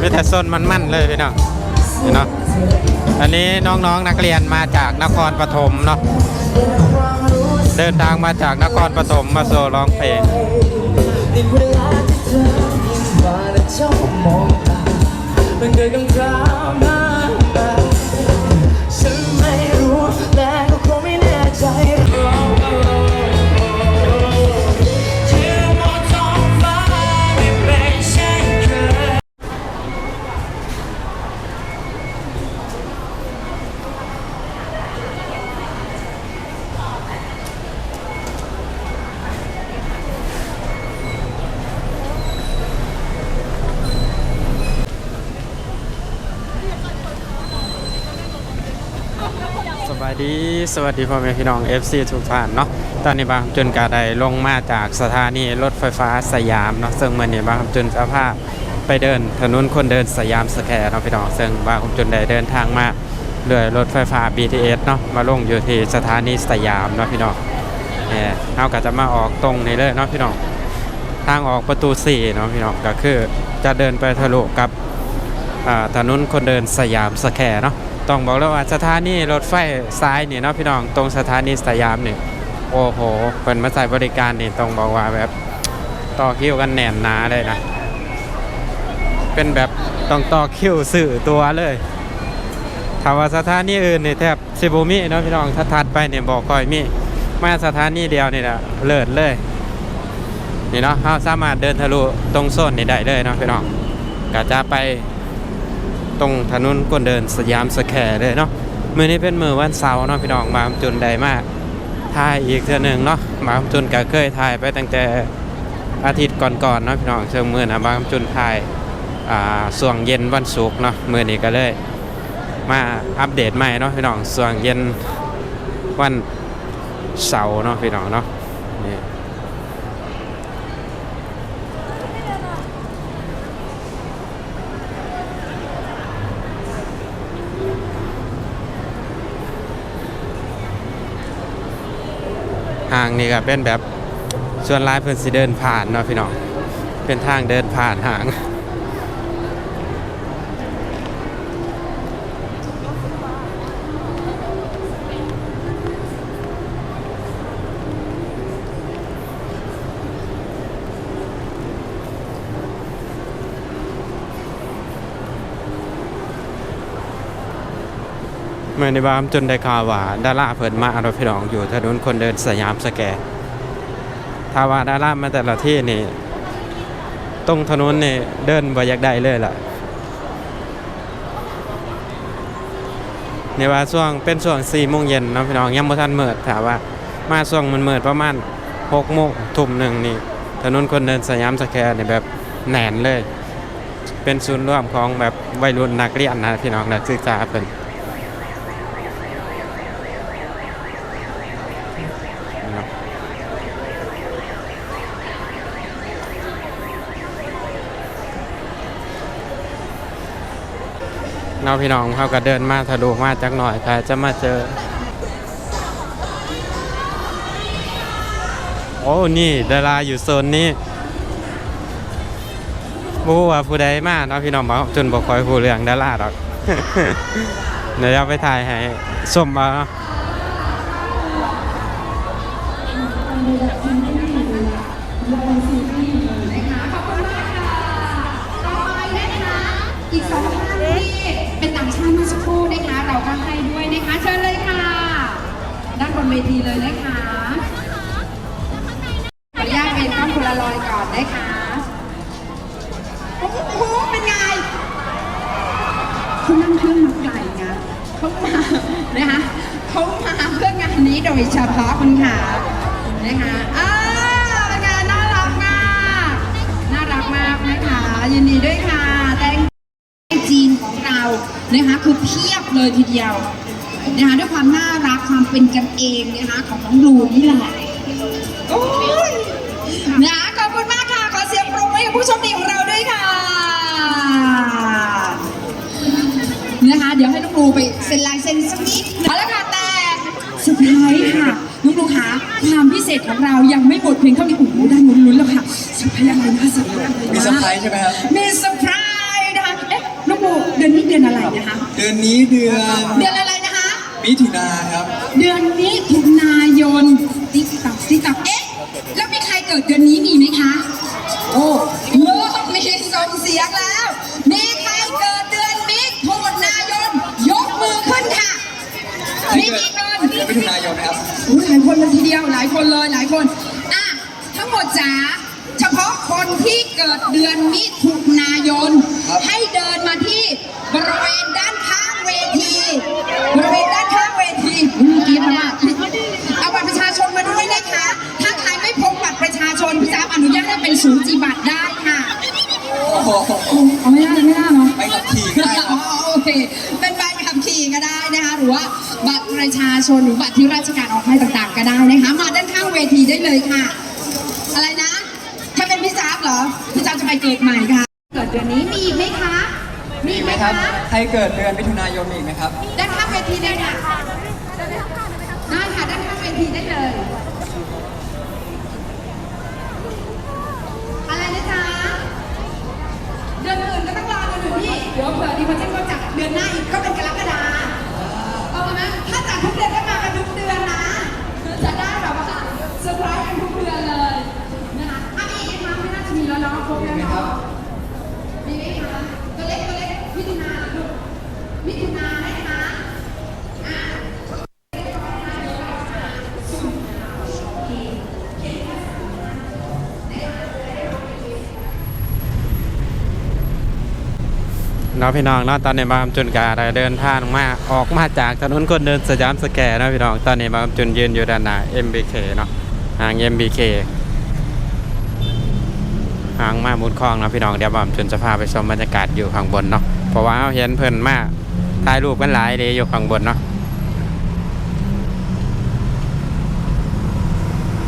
มีแต่ส้นมันๆเลยพี่น้องนี่เนาะอันนี้น้องๆนักเรียนมาจากนครปฐมเนาะเดินทางมาจากนครปฐมมาโซร้องเพลงมันเกิดคำถามมากม สวัสดีพ่อแม่พี่น้อง FC ทุกท่านเนาะตอนนี้บางจุนกาได้ลงมาจากสถานีรถไฟฟ้าสยามเนาะซึ่งเมื่อนี้บางจุนจะพไปเดินถนนคนเดินสยามสแควร์เนาะพี่น้องซึ่งบางจุนได้เดินทางมาเรือรถไฟฟ้า BTS เนาะมาลงอยู่ที่สถานีสยามเนาะพี่น้องเนี่ยเราก็จะมาออกตรงนี้เลยเนาะพี่น้องทางออกประตู4เนาะพี่น้องก็คือจะเดินไปทะลุกับอ่าถนนคนเดินสยามสแควร์เนาะ ต้องบอกเลยว่าสถานีรถไฟซ้ายนี่เนาะพี่น้องตรงสถานีสยามนี่โอ้โหเปิดมาใส่บริการนี่ต้องบอกว่าแบบต่อคิวกันแน่นหนาเลยนะ เป็นแบบต้องต่อคิวสื่อตัวเลยถ้าว่าสถานีอื่นนี่แทบสิบูมิเนาะพี่น้องถ้าถัดไปเนี่ยบอกคอยมีมาสถานีเดียวนี่นะเลิศเลยนี่เนาะเราสามารถเดินทะลุตรงโซนนี่ได้เลยเนาะพี่น้องก็จะไป ตรงถนนคนเดินสยามสแควร์เลยเนาะมือนี้เป็นมือวันเสาร์เนาะพี่น้องมาจุนใดมากถ่ายอีกเทื่อหนึ่งเนาะมาจุนก็เคยถ่ายไปตั้งแต่อาทิตย์ก่อนๆเนาะพี่น้องเชิงมือนะมาจุนถ่ายอ่าส่วงเย็นวันศุกร์เนาะมือนี้ก็เลยมาอัปเดตใหม่เนาะพี่น้องส่วงเย็นวันเสาร์เนาะพี่น้องเนาะนี่ ห่างนี่ก็เป็นแบบส่วนลายเพิ่นสิเดินผ่านเนาะพี่น้องเป็นทางเดินผ่านหาง เมื่อในบามจนได้ข่าวว่าดาราเพิ่นมาเราพี่น้องอยู่ถนนคนเดินสยามสแควร์ถ้าว่าดารามาแต่ละที่นี่ตรงถนนนี่เดินบ่อยากได้เลยล่ะในว่าช่วงเป็นช่วง4โมงเย็นนะพี่น้องยังบ่ทันเมิดถามว่ามาช่วงมันเมิดประมาณ6โมงทุ่มหนึ่งนี่ถนนคนเดินสยามสแควร์นี่แบบแน่นเลย เป็นศูนย์รวมของแบบวัยรุ่นนักเรียนนะพี่น้องนักศึกษาเพิ่น นะครับ เอาพี่น้องเขาก็เดินมาทะลุมาจักหน่อยแต่จะมาเจอ โอ้นี่ดาราอยู่โซนนี้บู้ว่าผู้ใดมาเนาะพี่น้องบอกจนบอกคอยผู้เรื่องดาราหรอกเดี๋ยวเราไปถ่ายให้ส้มาเนาะ นเวทีเลยนะคะขออนุญาตเป็นกล้องพลารอยด์ก่อนนะคะโอ้โหเป็นไงเขานั่งเครื่องมาไกลนะเขามานะคะเขามาเพื่องานนี้โดยเฉพาะคุณค่ะนะคะอ่าเป็นไงน่ารักมากน่ารักมากนะคะยินดีด้วยค่ะแตงจีนของเรานะคะคือเพียบเลยทีเดียว นะคะด้วยความน่ารักความเป็นกันเองนะคะของน้องบลูนี่แหละโอ้ยนะขอบคุณมากค่ะ ขอเสียงปรบมือให้กับผู้โชมดีของเราด้วยค่ะนะคะเดี๋ยวให้น้องบลูไปเซ็นลายเซ็นสักนิดเอาละค่ะแต่สุดท้ายค่ะน้องบลูคะความพิเศษของเรายังไม่หมดเพียงเท่านี้โอ้โหได้ลุ้นๆแล้วค่ะเซอร์ไพรส์อะไรน่าสนใจมีเซอร์ไพรส์ใช่ไหมครับ มีเซอร์ไพรถูกเดือนนี้เดือนอะไรนะคะ เดือนนี้เดือน เดือนอะไรนะคะ มิถุนาครับ เดือนมิถุนายนติ๊กตักติ๊กตักเอ๊ะ แล้วมีใครเกิดเดือนนี้มีไหมคะ โอ้เริ่มมีส่งเสียงแล้ว มีใครเกิดเดือนมิถุนายน ยกมือขึ้นค่ะมีกี่คนเดือนมิถุนายนครับอุ๊ยหลายคนเลยทีเดียว หลายคนเลย หลายคน อะ ทั้งหมดจ๋า เฉพาะคนที่เกิดเดือนมิถุนายน อบโอเคเป็นใบขับขี่ก็ได้นะคะหรือว่าบัตรประชาชนหรือบัตรที่ราชการออกให้ต่างๆ ก็ได้นะคะมาด้านข้างเวทีได้เลยค่ะ อะไรนะ ถ้าเป็นพี่จ๊าบเหรอพี่จ๊าบจะไปเกิดใหม่ค่ะ เกิดเดือนนี้มีอีกไหมคะมีอีกไหมครัคะบใครเกิดเดือนมิถุนายนมีอีกไหมครับ ด้านข้างเวทีได้ค่ะได้ค่ะด้านข้างเวทีได้เลย อะไรนะจ๊ะเดือนอื่นก็ต้องรอเดือนอื่นพี่ เดี๋ยวเผื่อดีมันจะก็จัดเดือนหน้าอีกก็เป็นกรกฎาเอาไหมถ้าจัดทุกเดือนก็ นาะพี่น้องเนาะตอนนี้บางจุนกาได้เดินทางมาออกมาจากถนนคนเดินสยามสแควร์นะพี่น้องตอนนี้บางจุนยืนอยู่ด้านหน้า MBK เนาะห่าง MBK ห่างมามุดคลองนะพี่น้องเดี๋ยวบางจุนจะพาไปชมบรรยากาศอยู่ข้างบนเนาะเพราะว่าเห็นเพิ่นมาถ่ายรูปกันหลายเลยอยู่ข้างบนเนาะ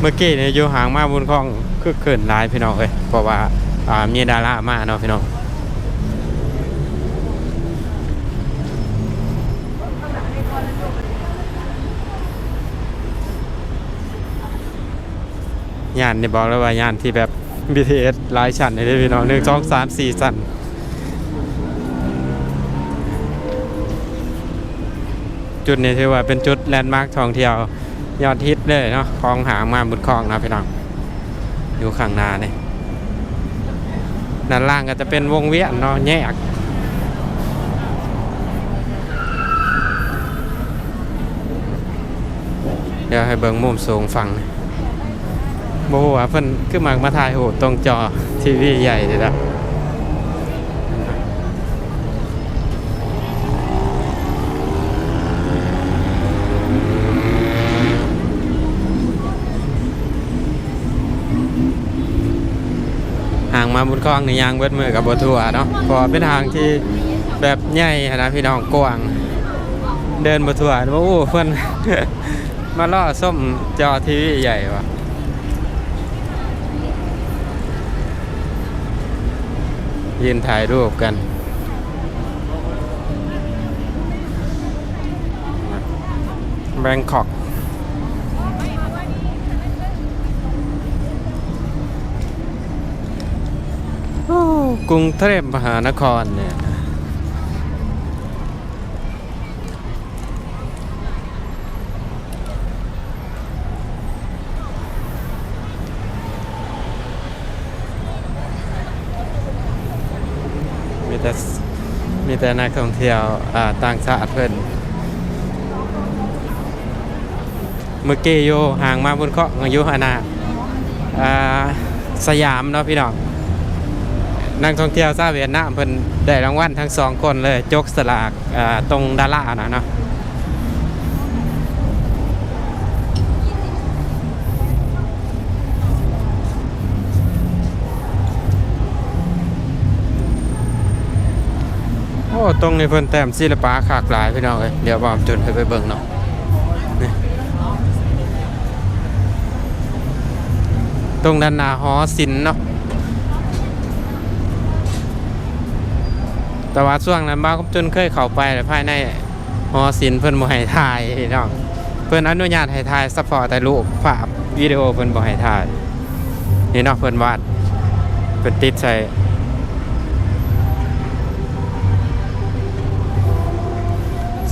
เมื่อกี้เนี่ยอยู่ห่างมาบุญคลองคือเกินหลายพี่น้องเอ้ยเพราะว่ามีดารามาเนาะพี่น้อง ย่านนี่บอกเลยว่าย่านที่แบบ BTS หลายชั้นเลยด้อพี่น้องหนึ่งสองสามสี่ชั้นจุดนี้ถือว่าเป็นจุดแลนด์มาร์คท่องเที่ยวยอดฮิตเลยเนาะคลองหางมาบุญคลองนะพี่น้องอยู่ข้างหน้าเนี่ยด้านล่างก็จะเป็นวงเวียนเนาะแยกเดี๋ยวให้เบิ่งมุมสูงฟังนี่ โบว่าเพิ่นคือมักมาถ่ายโหตรงจอทีวีใหญ่เลยนะห่างมาบุญคลองในยางเบิดมือกับบัทัวเนาะเพราะว่าเป็นทางที่แบบใหญ่นะพี่น้องกว้าง เดินบัทัวว่าโอ้เพิ่นมาล่อส้มจอทีวีใหญ่วะ ยืนถ่ายรูปกัน แบงคอกโอ้กรุงเทพมหานครเนี่ย แต่มีแต่นักท่องเที่ยวอ่าต่างชาติเพิ่นเมื่อกี้อยู่ห่างมาบนเกาะอยู่หานาอ่าสยามเนาะพี่น้องนักท่องเที่ยวชาวเวียดนามเพิ่นได้รางวัลทั้งสองคนเลยจกสลากอ่าตรงดารานะเนาะ ตรงนี้เพิ่นแต้มศิลปะขากหลายพี่น้องเอ้ยเดี๋ยวบอมจนไปไปเบิ่งเนาะนี่ตรงด้านหน้าหอศิลป์เนาะแต่ว่าช่วงนั้นบ้าวจนเคยเข้าไปแต่ภายในหอศิลป์เพิ่นบ่ให้ถ่ายพี่น้องเพิ่นอนุญาตให้ถ่ายเฉพาะแต่รูปภาพวิดีโอเพิ่นบ่ให้ถ่ายนี่เนาะเพิ่นวาดเพิ่นติดใส่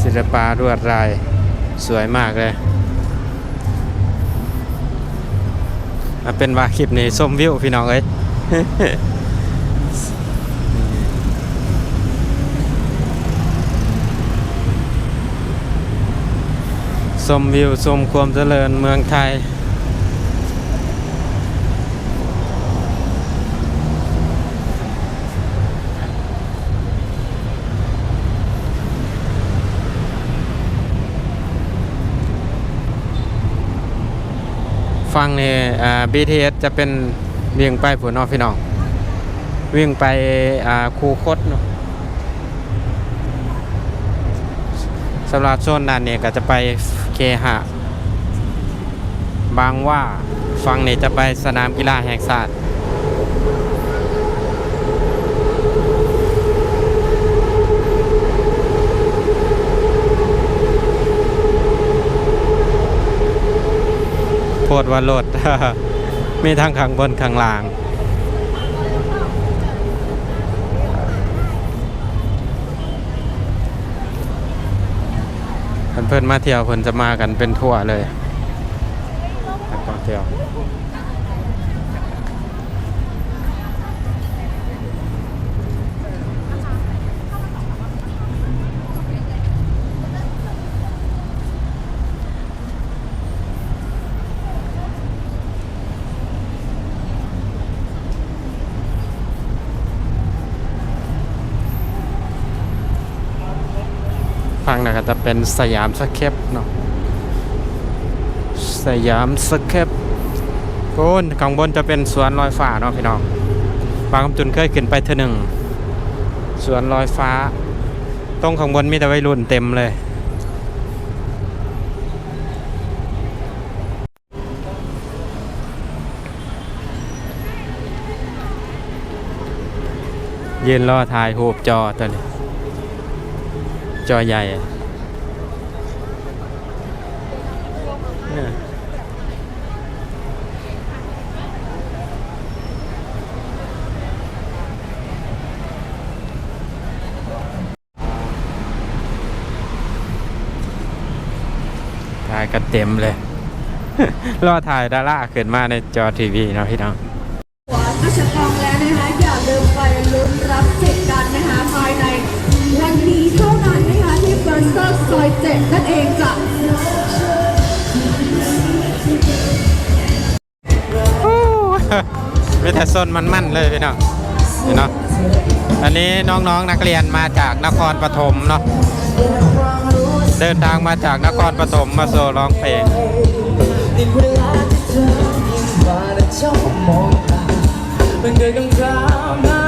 ศิลปะลวดลายสวยมากเลยมาเป็นว่าคลิปนี้ส้มวิวพี่น้องเอ้ยชมวิวส้มความเจริญเมืองไทย ฟังนี่อ่า BTS จะเป็นวิ่งไปผุนเนอพี่น้อง วิ่งไปอ่าคูคตเนาะสำหรับโซนด้านนี้ก็จะไปเคหะ บางว่าฟังนี่จะไปสนามกีฬาแห่งชาติ ดว่าโลดมีทั้งข้างบนข้างล่างเพื่อนมาเที่ยวเพื่อนจะมากันเป็นทั่วเลยนักท่องเที่ยว ฟังนะครับจะเป็นสยามสเคปเนาะสยามสเคปโกนข้างบนจะเป็นสวนลอยฟ้าเนาะพี่น้องบางคำจุนเคยขึ้นไปเท่อหนึ่งสวนลอยฟ้า ตรงข้างบนมีแต่วัยรุ่นเต็มเลยยืนรอถ่ายรูปจอตัวนี้ จอใหญ่ถ่ายกันเต็มเลย รอถ่ายดาราขึ้นมาในจอทีวีเนาะพี่น้อง ซอร์ซอยเจ็ดนั่นเองจ้ะมีแต่ส้นมันๆเลยพี่น้องนี่เนาะอันนี้น้องๆนักเรียนมาจากนครปฐมเนาะเดินทางมาจากนครปฐมมาโซร้องเพลงติดเวลาที่เธอยิ้มมาและจ้องมองตามันเกิดคำถา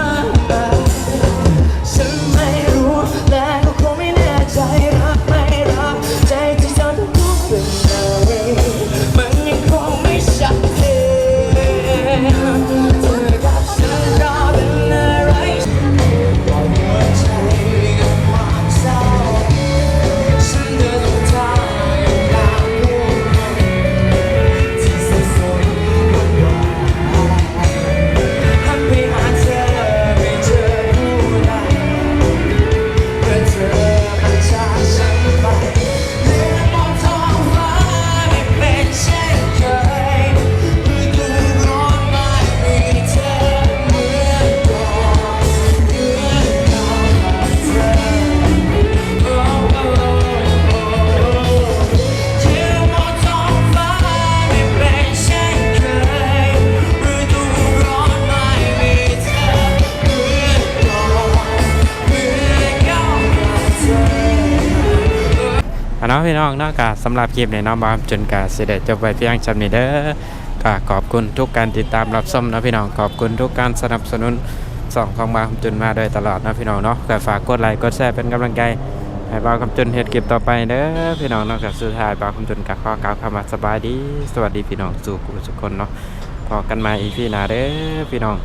น้องพี่น้องเนอกจาสำหรับคลิปในน้องบามจนกาเสด็จจบไปเพียงจำนี้เด้อก็ขอบคุณทุกการติดตามรับชมนะพี่น้องขอบคุณทุกการสนับสนุนสองของบามจนมาโดยตลอดนะพี่น้องเนาะก็ฝากกดไลค์กดแชร์เป็นกำลังใจให้บาวคำจนเฮ็ดคลิปต่อไปเด้อพี่น้องเนอกจากสุดท้ายบาวคำจนกับข้อกล่าวคำว่าสบายดี สวัสดีพี่น้องสู่กุสุกคนเนาะพอกันมาอีพีหน้าเด้อพี่น้อง